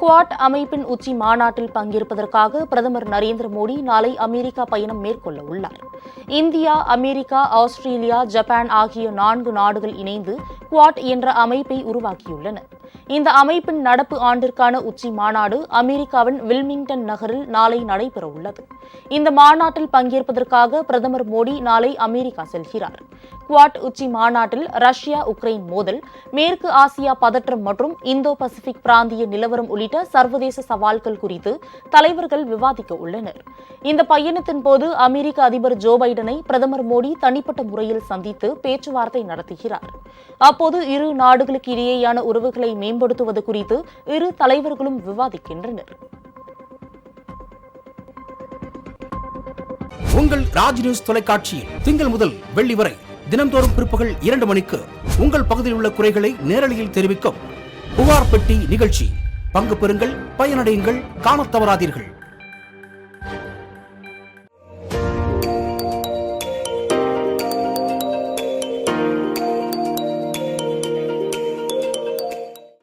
Quad அமைப்பின் உச்சி மாநாட்டில் பங்கேற்பதற்காக பிரதமர் நரேந்திர மோடி நாளை அமெரிக்கா பயணம் மேற்கொள்ள உள்ளார். இந்தியா அமெரிக்கா ஆஸ்திரேலியா ஜப்பான் ஆகிய நான்கு நாடுகள் இணைந்து குவாட் என்ற அமைப்பை உருவாக்கியுள்ளன. இந்த அமைப்பின் நடப்பு ஆண்டிற்கான உச்சி மாநாடு அமெரிக்காவின் வில்மிங்டன் நகரில் நாளை நடைபெறவுள்ளது. இந்த மாநாட்டில் பங்கேற்பதற்காக பிரதமர் மோடி நாளை அமெரிக்கா செல்கிறார். குவாட் உச்சி மாநாட்டில் ரஷ்யா உக்ரைன் மோதல் மேற்கு ஆசியா பதற்றம் மற்றும் இந்தோ பசிபிக் பிராந்திய நிலவரம் உள்ளிட்ட சர்வதேச சவால்கள் குறித்து தலைவர்கள் விவாதிக்க உள்ளனர். இந்த பயணத்தின் போது அமெரிக்க அதிபர் ஜோ பைடனை பிரதமர் மோடி தனிப்பட்ட முறையில் சந்தித்து பேச்சுவார்த்தை நடத்துகிறார். அப்போது இரு நாடுகளுக்கு இடையேயான உறவுகளை மேம்படுத்துவது குறித்து இரு தலைவர்களும் விவாதிக்கின்றனர். உங்கள் ராஜ் நியூஸ் தொலைக்காட்சியில் திங்கள் முதல் வெள்ளி வரை தினம்தோறும் பிற்பகல் இரண்டு மணிக்கு உங்கள் பகுதியில் உள்ள குறைகளை நேரலையில் தெரிவிக்கும் புகார் பெட்டி நிகழ்ச்சி. பங்கு பெறுங்கள் பயனடையுங்கள் காணத் தவறாதீர்கள்.